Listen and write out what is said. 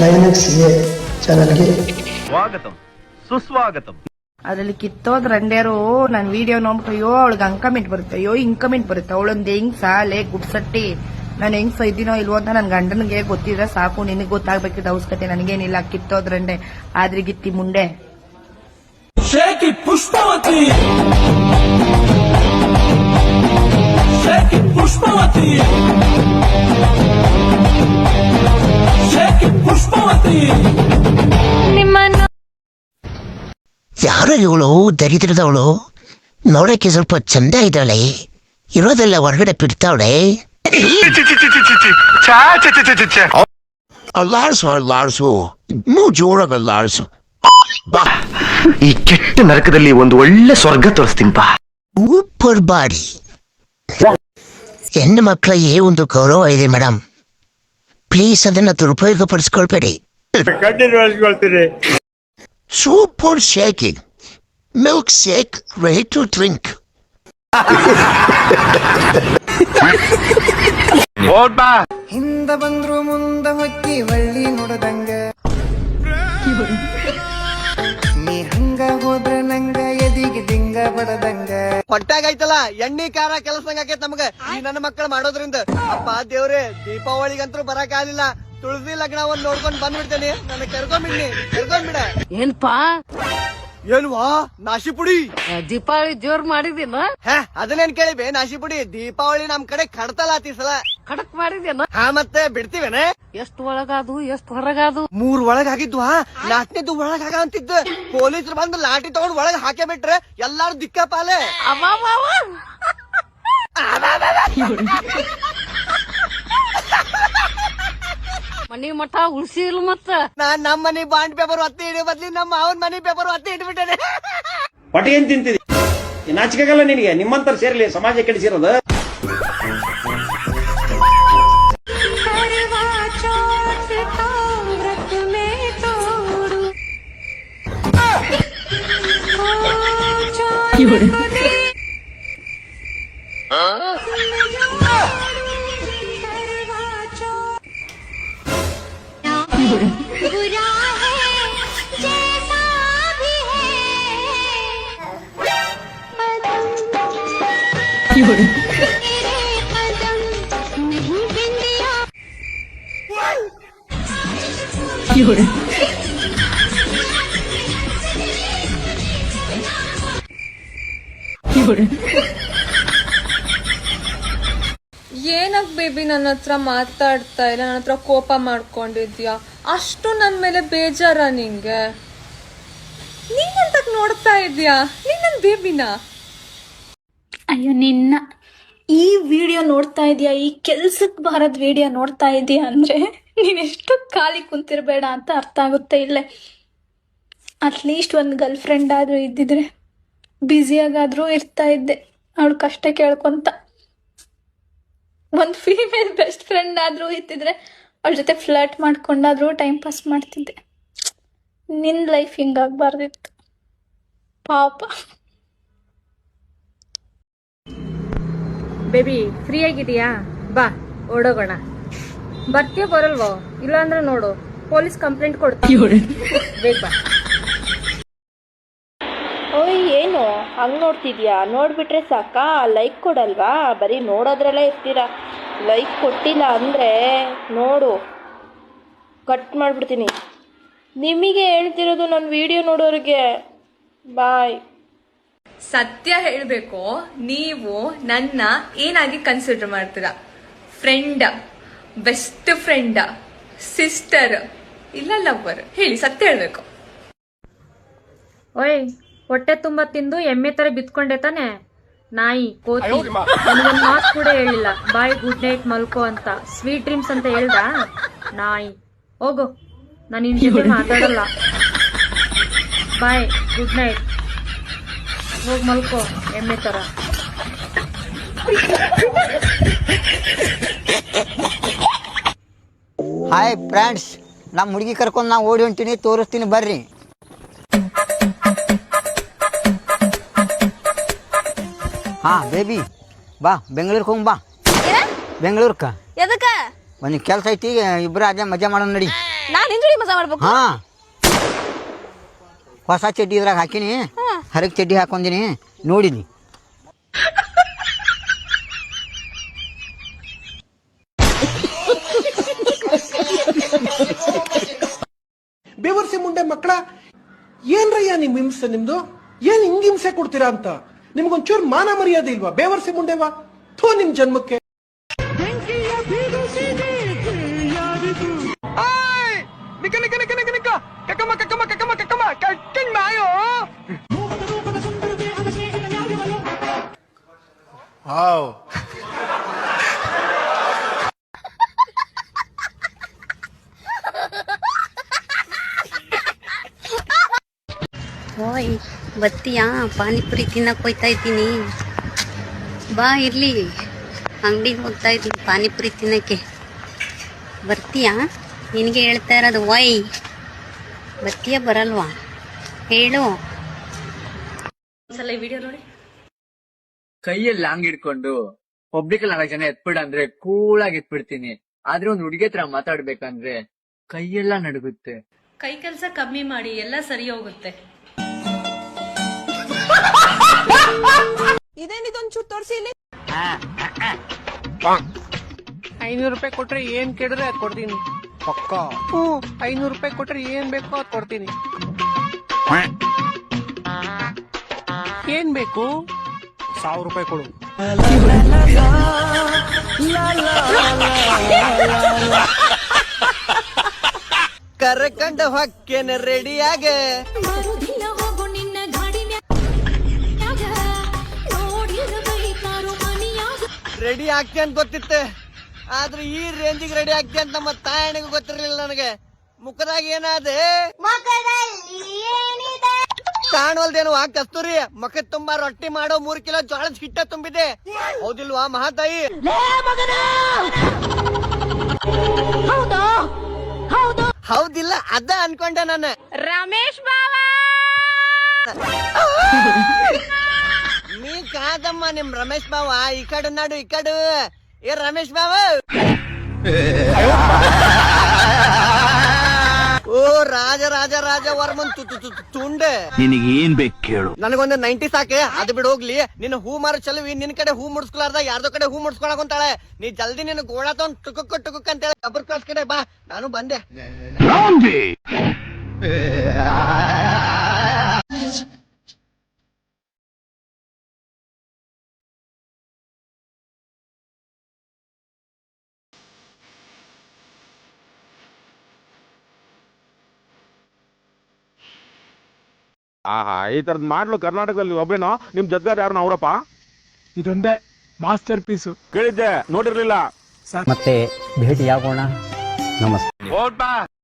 Linux A ಚಾನಲ್ಗೆ ಸ್ವಾಗತಂ. ಸುಸ್ವಾಗತಂ. ಅದ್ರಲ್ಲಿ ಕಿತ್ತೋದ್ ರಂಡ್ಯಾರು ನನ್ ವಿಡಿಯೋ ನೋಡ್ಬಿಟ್ಟು ಅಯ್ಯೋ ಅವಳಿಗೆ ಅಂಕಮೆಂಟ್ ಕಮೆಂಟ್ ಬರುತ್ತೆ. ಅಯ್ಯೋ ಇನ್ಕಮೆಂಟ್ ಕಮೆಂಟ್ ಬರುತ್ತೆ. ಅವಳೊಂದ್ ಹೆಂಗ್ ಸಾಲೆ ಗುಡ್ಸಟ್ಟಿ. ನಾನು ಹೆಂಗ್ ಇದ್ದೀನೋ ಇಲ್ವೋ ಅಂತ ನನ್ ಗಂಡನಿಗೆ ಗೊತ್ತಿದ್ರೆ ಸಾಕು ನಿನಗೆ ಗೊತ್ತಾಗ್ಬೇಕಿದ್ದ ಅವಶ್ಯಕತೆ ನನಗೇನಿಲ್ಲ ಕಿತ್ತೋದ್ ರಂಡೆ. ಆದ್ರೆ ಗಿತ್ತಿ ಮುಂಡೆ. Shake Shake it, Pushpavati. ಯಾರು ಇವಳು? ದರಿದ್ರದವಳು? ನೋಡಕ್ಕೆ ಸ್ವಲ್ಪ ಚಂದ ಇದ್ದಾಳೆ. ಇರೋದೆಲ್ಲ ಹೊರಗಡೆ ಬಿಡ್ತಾವಳೆ ಅಲ್ಲಾಡ್ಸು ಅಲ್ಲಾಡ್ಸು. ಇನ್ನೂ ಜೋರಾಗ ಅಲ್ಲಾಡ್ಸು. ಬಾ. ಈ ಕೆಟ್ಟ ನರಕದಲ್ಲಿ ಒಂದು ಒಳ್ಳೆ ಸ್ವರ್ಗ ತೋರಿಸ್ತೀನಿ ಬಾ. Super body. ಹೆಣ್ಣು ಮಕ್ಕಳಿಗೆ ಒಂದು ಗೌರವ ಇದೆ ಮೇಡಮ್ ಪ್ಲೀಸ್ ಅದನ್ನ ದುರುಪಯೋಗ ಪಡಿಸ್ಕೊಳ್ಬೇಡಿ super shaking milk shake ready to drink ಹಿಂದ ಬಂದ್ರು ಮುಂದ ಹೊಕ್ಕಿ ಒಳ್ಳಿ ನೋಡದಂಗ ಬಡದಂಗ ಹೊಟ್ಟಾಗೈತಲ್ಲ ಎಣ್ಣಿ ಕಾರ ಕೆಲಸ ಆಕೈತ್ ನಮಗ. ಈ ನನ್ನ ಮಕ್ಕಳು ಮಾಡೋದ್ರಿಂದ. ಅಪ್ಪ ದೇವ್ರೆ, ದೀಪಾವಳಿಗಂತೂ ಬರಕ್ ಆಗ್ಲಿಲ್ಲ ತುಳಸಿ ಲಗ್ನ ಒಂದ್ ನೋಡ್ಕೊಂಡ್ ಬಂದ್ಬಿಡ್ತೇನೆ. ನನ್ನ ಕರ್ಕೊಂಡ್ಬಿಡ್ನಿ ಕರ್ಕೊಂಡ್ಬಿಡ ಏನ್ಪಾ? ಏನ್ವಾ ನಾಶಿ ಪುಡಿ ದೀಪಾವಳಿ ಜೋರ್ ಮಾಡಿದೀನ ಹೇ ಅದನ್ನೇನ್ ಕೇಳಿಬೆ ನಾಶಿ ಪುಡಿ ದೀಪಾವಳಿ ನಮ್ ಕಡೆ ಕಡತಲ ಆತಿ ಸಲ. ಖಡಕ್ ಮಾಡಿದೇನ ಹಾ ಮತ್ತೆ ಬಿಡ್ತೀವೇನೆ? ಎಷ್ಟ್ ಒಳಗಾದು ಎಷ್ಟ್ ಹೊರಗಾದು ಮೂರ್ ಒಳಗ್ ಆಗಿದ್ವಾ ನಾಲ್ಕನೇದು ಒಳಗ್ ಆಗ ಅಂತಿದ್ದ. ಪೊಲೀಸರು ಬಂದು ಲಾಟಿ ತಗೊಂಡ್ ಒಳಗ್ ಹಾಕೇ ಬಿಟ್ರೆ ಎಲ್ಲಾರು ದಿಕ್ಕ ಪಾಲೆ ಮನಿ ಮಠ ಉಳ್ಸಿಲ್ ಮತ್ತ. ನಾನ್ ನಮ್ ಮನಿ ಬಾಂಡ್ ಪೇಪರ್ ಒತ್ತಿ ಹಿಡಿಯೋ ಬದ್ಲಿ ನಮ್ಮ ಅವನ್ ಮನಿ ಪೇಪರ್ ಒತ್ತಿ ಇಟ್ಬಿಟ್ಟೆ ಹೊಟ್ಟೆ ಏನ್ ತಿಂತಿದಿ? ನಾಚಿಕೆಗಲ್ಲ ನಿನಗೆ ನಿಮ್ಮಂತರ ಸೇರ್ಲಿ ಸಮಾಜ ಕೆಡಿಸಿರೋದು. बुरा ಏನಕ್ ಬೇಬಿ ನನ್ನ ಹತ್ರ ಮಾತಾಡ್ತಾ ಇಲ್ಲ? ನನ್ನ ಹತ್ರ ಕೋಪ ಮಾಡ್ಕೊಂಡಿದ್ಯಾ? ಅಷ್ಟು ನನ್ ಮೇಲೆ ಬೇಜಾರ ನಿಂಗೆ? ನೀನಂತಕ್ ನೋಡ್ತಾ ಇದ್ಯಾ? ನೀನ್ ನನ್ ಬೇಬಿನಾ? ಅಯ್ಯೋ, ನಿನ್ನ ಈ ವಿಡಿಯೋ ನೋಡ್ತಾ ಇದೀಯಾ? ಈ ಕೆಲ್ಸಕ್ಕೆ ಬಾರದ್ ವಿಡಿಯೋ ನೋಡ್ತಾ ಇದೀಯಾ ಅಂದ್ರೆ ನೀನೆಷ್ಟು ಖಾಲಿ ಕುಂತಿರಬೇಡ ಅಂತ ಅರ್ಥ ಆಗುತ್ತೆ ಇಲ್ಲೇ. ಅಟ್ಲೀಸ್ಟ್ ಒಂದು ಗರ್ಲ್ ಫ್ರೆಂಡ್ ಆದ್ರೂ ಇದ್ದಿದ್ರೆ ಬ್ಯುಸಿಯಾಗಾದರೂ ಇರ್ತಾ ಇದ್ದೆ. ಅವಳು ಕಷ್ಟ ಕೇಳ್ಕೊಂತ. ಒಂದು ಫೀಮೇಲ್ ಬೆಸ್ಟ್ ಫ್ರೆಂಡ್ ಆದ್ರೂ ಇದ್ದಿದ್ರೆ ಅವಳ ಜೊತೆ ಫ್ಲರ್ಟ್ ಮಾಡ್ಕೊಂಡಾದರೂ ಟೈಮ್ ಪಾಸ್ ಮಾಡ್ತಿದ್ದೆ. ನಿನ್ನ ಲೈಫ್ ಹಿಂಗಾಗಬಾರ್ದಿತ್ತು. ಪಾಪ. ಬೇಬಿ ಫ್ರೀ ಆಗಿದೀಯಾ ಬಾ ಓಡೋಗೋಣ. ಬರ್ತೀಯ ಬರಲ್ವೋ? ಇಲ್ಲಾಂದ್ರೆ ನೋಡು ಪೊಲೀಸ್ ಕಂಪ್ಲೇಂಟ್ ಕೊಡ್ತೀವಿ ಬೇಕಾ ಬಾ. ಓಯ್ ಏನು? ಹಂಗೆ ನೋಡ್ತಿದ್ಯಾ? ನೋಡ್ಬಿಟ್ರೆ ಸಾಕಾ? ಲೈಕ್ ಕೊಡಲ್ವಾ? ಬರೀ ನೋಡೋದ್ರಲ್ಲೇ ಇರ್ತೀರಾ? ಲೈಕ್ ಕೊಟ್ಟಿಲ್ಲ ಅಂದರೆ ನೋಡು. ಕಟ್ ಮಾಡಿಬಿಡ್ತೀನಿ. ನಿಮಗೆ ಹೇಳ್ತಿರೋದು ನನ್ನ ವಿಡಿಯೋ ನೋಡೋರಿಗೆ. ಬಾಯ್ ಸತ್ಯ ಹೇಳಬೇಕು ನೀವು ನನ್ನ ಏನಾಗಿ ಕನ್ಸಿಡರ್ ಮಾಡ್ತೀರಾ? ಫ್ರೆಂಡ್ ಬೆಸ್ಟ್ ಫ್ರೆಂಡ್ ಸಿಸ್ಟರ್ ಇಲ್ಲ ಲವ್ವರ್ ಹೇಳಿ ಸತ್ಯ ಹೇಳ್ಬೇಕು. ಓಯ್ ಹೊಟ್ಟೆ ತುಂಬಾ ತಿಂದು ಎಮ್ಮೆ ತರ ಬಿತ್ಕೊಂಡೆ ತಾನೆ? ನಾಯಿ ಕೋತಿ ನನಗೊಂದು ಮಾತು ಕೂಡ ಹೇಳಿಲ್ಲ. ಬಾಯ್ ಗುಡ್ ನೈಟ್ ಮಲ್ಕೋ ಅಂತ. ಸ್ವೀಟ್ ಡ್ರೀಮ್ಸ್ ಅಂತ ಹೇಳ್ದ? ನಾಯಿ. ಹೋಗು. ನಾನು ನಿನ್ ಜೊತೆ ಮಾತಾಡಲ್ಲ. ಬಾಯ್ ಗುಡ್ ನೈಟ್ ಹೋಗ್ ಮಲ್ಕೋ ಎಮ್ಮೆ ತರ. ಹಾಯ್ ಫ್ರೆಂಡ್ಸ್ ನಮ್ಮ ಹುಡುಗಿ ಕರ್ಕೊಂಡು ನಾ ಓಡಿ ಹೊಂಟೀನಿ ತೋರಿಸ್ತೀನಿ ಬರ್ರಿ. ಹಾ ಬೇಬಿ ಬಾ ಬೆಂಗಳೂರಿಗೆ ಹೋಗ್ ಬಾ. ಬೆಂಗಳೂರ್ಕ? ಎದಕ್ಕ? ಒಂದು ಕೆಲಸ ಐತಿ ಇಬ್ರು ಅದೇ ಮಜಾ ಮಾಡೋಣ ನಡಿ. ನಾನು ಮಜಾ ಮಾಡ್ಬೇಕು. ಹಾ. ಹೊಸ ಚಡ್ಡಿ ಇದ್ರಾಗ ಹಾಕಿನಿ. ಹರಕ್ ಚಡ್ಡಿ ಹಾಕೊಂಡಿನಿ ನೋಡಿನಿ. ಬೇವರ್ಸಿ ಮುಂಡೆ ಮಕ್ಕಳ ಏನ್ರಯ್ಯ ನಿಮ್ ಹಿಂಸೆ ನಿಮ್ದು? ಏನ್ ಹಿಂಗ್ ಹಿಂಸೆ ಕೊಡ್ತೀರಾ ಅಂತ? ನಿಮ್ಗೊಂಚೂರ್ ಮಾನ ಮರ್ಯಾದೆ ಇಲ್ವಾ? ಬೇವರ್ಸಿ ಮುಂಡೆವಾ ಥೋ ನಿಮ್ ಜನ್ಮಕ್ಕೆ. ನಿಕ ನಿಕ ನಿಕ ನಿಕ ನಿಕ ಕಕ್ಕಮ್ಮ ಕಕ್ಕಮ್ಮ ಕಕ್ಕಮ್ಮ ಕಕ್ಕಮ್ಮ ಕಟ್ಟಿಂಗ್ ಮಾಯೋ! ಓಯ್ ಬತ್ತೀಯಾ? ಪಾನಿಪುರಿ ತಿನ್ನಕ್ ಹೋಯ್ತಾ ಇದ್ದೀನಿ. ಬಾ ಇರ್ಲಿ. ಅಂಗಡಿಗೆ ಹೋಗ್ತಾ ಇದ್ದೀನಿ ಪಾನಿಪುರಿ ತಿನ್ನಕ್ಕೆ. ಬರ್ತೀಯಾ? ನಿನಗೆ ಹೇಳ್ತಾ ಇರೋದು ವೈ ಬರ್ತೀಯಾ ಬರಲ್ವಾ? ಹೇಳು. ಒಂದ್ಸಲ ವಿಡಿಯೋ ನೋಡಿ. ಕೈಯಲ್ಲಿ ಹಂಗ್ ಹಿಡ್ಕೊಂಡು ಪಬ್ಲಿಕ್ ನಾಲ್ಕು ಜನ ಎತ್ಬಿಡ ಅಂದ್ರೆ ಆಗಿ ಎತ್ಬಿಡ್ತೀನಿ. ಆದ್ರೆ ಒಂದ್ ಹುಡುಗಿ ಹತ್ರ ಮಾತಾಡ್ಬೇಕಂದ್ರೆ ಕೈಯೆಲ್ಲ ನಡುಗುತ್ತೆ. ಕೈ ಕೆಲಸ ಕಮ್ಮಿ ಮಾಡಿ ಎಲ್ಲ ಸರಿ ಹೋಗುತ್ತೆ. ಇದೇನಿದೊಂಚೂರು ತೋರಿಸಿ ಇಲ್ಲಿ? ಐನೂರು ರೂಪಾಯಿ ಕೊಟ್ರೆ ಏನ್ ಕೇಳಿದ್ರೆ ಅದ್ ಕೊಡ್ತೀನಿ. ಪಕ್ಕ. ಹ್ಞೂ ಐನೂರು ರೂಪಾಯಿ ಕೊಟ್ರೆ ಏನ್ ಬೇಕೋ ಅದ್ ಕೊಡ್ತೀನಿ. ಏನ್ ಬೇಕು? ಸಾವಿರ ರೂಪಾಯಿ ಕೊಡು. ಕರ್ಕಂಡ ಹೊಕ್ಕೇನ ರೆಡಿಯಾಗ. ರೆಡಿ ಆಗ್ತಿ ಅಂತ ಗೊತ್ತಿತ್ತೆ. ಆದ್ರೆ ಈ ರೇಂಜಿಗೆ ರೆಡಿ ಆಗ್ತಿ ಅಂತ ನಮ್ಮ ತಾಯಣಿಗೂ ಗೊತ್ತಿರಲಿಲ್ಲ ನನಗೆ. ಮುಖದಾಗ ಏನಾದೆ? ಕಾಣವಲ್ದೇನು ಆ ಕಸ್ತೂರಿ. ಮಕ್ಕ ತುಂಬಾ ರೊಟ್ಟಿ ಮಾಡೋ ಮೂರ್ ಕಿಲೋ ಜೋಳದ ಹಿಟ್ಟ ತುಂಬಿದೆ. ಹೌದಿಲ್ವಾ ಮಹಾತಾಯಿ? ಹೌದಿಲ್ಲ ಅದ ಅನ್ಕೊಂಡೆ ನಾನು. ರಮೇಶ್ ಬಾವ! ನೀ ಕಾದಮ್ಮ ನಿಮ್ ರಮೇಶ್ ಬಾವ ಈ ಕಡೆ ನಾಡು ಈ ಕಡೆ. ಏ ರಮೇಶ್ ಬಾವ! ರಾಜ ರಾಜ ರಾಜ ವರ್ಮನ್ ತುಂಡೆ. ನಿನಗೆ ಏನ್ ಬೇಕು ಕೇಳು. ನನಗೊಂದು ನೈಂಟಿ ಸಾಕೆ ಅದು ಬಿಡು ಹೋಗ್ಲಿ. ನಿನ್ನ ಹೂ ಮಾರು ಚಲವಿ ನಿನ್ ಕಡೆ ಹೂ ಮುಡ್ಸ್ಕೊಲಾರ್ದ ಯಾರ್ದೋ ಕಡೆ ಹೂ ಮುಡ್ಸ್ಕೊಳಕ್ ಅಂತಾಳೆ ನೀ ಜಲ್ದಿ ನಿನ್ನ ಗೋಳ ತಗೊಂಡ್ ಟುಕುಕ್ ಟುಕುಕ್ ಅಂತೇಳಿ ಅಬ್ರ ಕ್ಲಾಸ್ ಕಡೆ ಬಾ ನಾನು ಬಂದೆ. ಆಹಾ ಈ ತರದ್ ಮಾಡ್ಲು ಕರ್ನಾಟಕದಲ್ಲಿ ಒಬ್ಬೇನೋ ನಿಮ್ ಜದ್ಗಾರ್ ಯಾರು ಅವರಪ್ಪ? ಇದೊಂದೇ ಮಾಸ್ಟರ್ ಪೀಸು. ಕೇಳಿದ್ದೆ ನೋಡಿರ್ಲಿಲ್ಲ. ಮತ್ತೆ ಭೇಟಿಯಾಗೋಣ. ನಮಸ್ತೆ.